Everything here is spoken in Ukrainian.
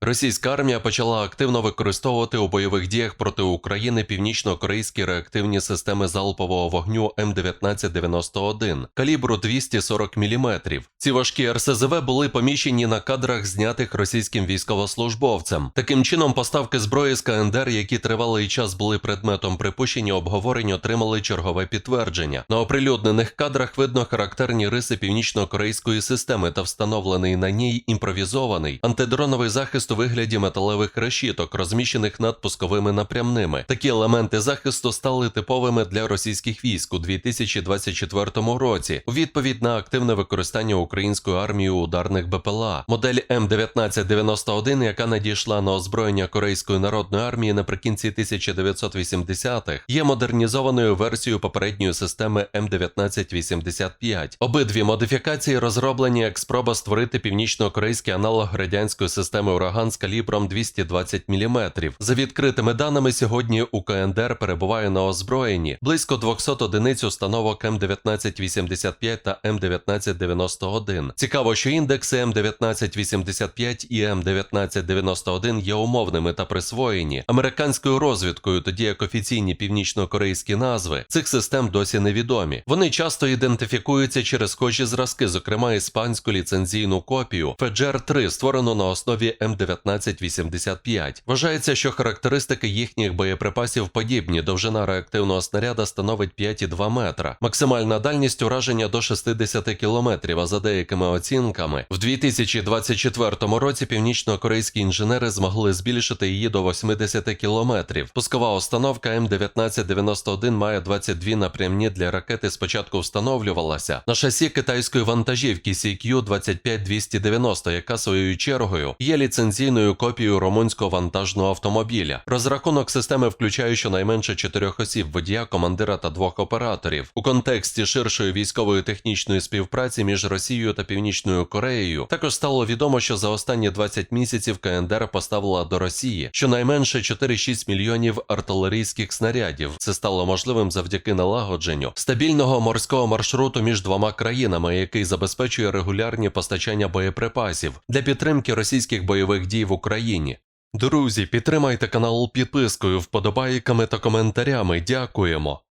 Російська армія почала активно використовувати у бойових діях проти України північно-корейські реактивні системи залпового вогню М1991 калібру 240 мм. Ці важкі РСЗВ були поміщені на кадрах, знятих російським військовослужбовцем. Таким чином, поставки зброї з КНДР, які тривалий час були предметом припущення обговорень, отримали чергове підтвердження. На оприлюднених кадрах видно характерні риси північно-корейської системи та встановлений на ній імпровізований антидроновий захист у вигляді металевих решіток, розміщених над пусковими напрямними. Такі елементи захисту стали типовими для російських військ у 2024 році. У відповідь на активне використання українською армією ударних БПЛА. Модель М1991, яка надійшла на озброєння Корейської народної армії наприкінці 1980-х, є модернізованою версією попередньої системи М1985. Обидві модифікації розроблені як спроба створити північно-корейський аналог радянської системи ураган з калібром 220 мм. За відкритими даними, сьогодні у КНДР перебуває на озброєнні близько 200 одиниць установок М1985 та М1991. Цікаво, що індекси М1985 і М1991 є умовними та присвоєні американською розвідкою, тоді як офіційні північно-корейські назви цих систем досі невідомі. Вони часто ідентифікуються через схожі зразки, зокрема іспанську ліцензійну копію Феджер 3 створену на основі М1985. Вважається, що характеристики їхніх боєприпасів подібні. Довжина реактивного снаряда становить 5,2 метра. Максимальна дальність ураження до 60 кілометрів. А за деякими оцінками, в 2024 році північно-корейські інженери змогли збільшити її до 80 кілометрів. Пускова установка М1991 має 22 напрямні для ракети. Спочатку встановлювалася на шасі китайської вантажівки CQ-25290, яка своєю чергою є ліцензійною копією румунського вантажного автомобіля. Розрахунок системи включає щонайменше чотирьох осіб, водія, командира та двох операторів. У контексті ширшої військової технічної співпраці між Росією та Північною Кореєю також стало відомо, що за останні 20 місяців КНДР поставила до Росії щонайменше 4-6 мільйонів артилерійських снарядів. Це стало можливим завдяки налагодженню стабільного морського маршруту між двома країнами, який забезпечує регулярні постачання боєприпасів для підтримки російських бойових дій в Україні. Друзі, підтримайте канал підпискою, вподобайками та коментарями. Дякуємо.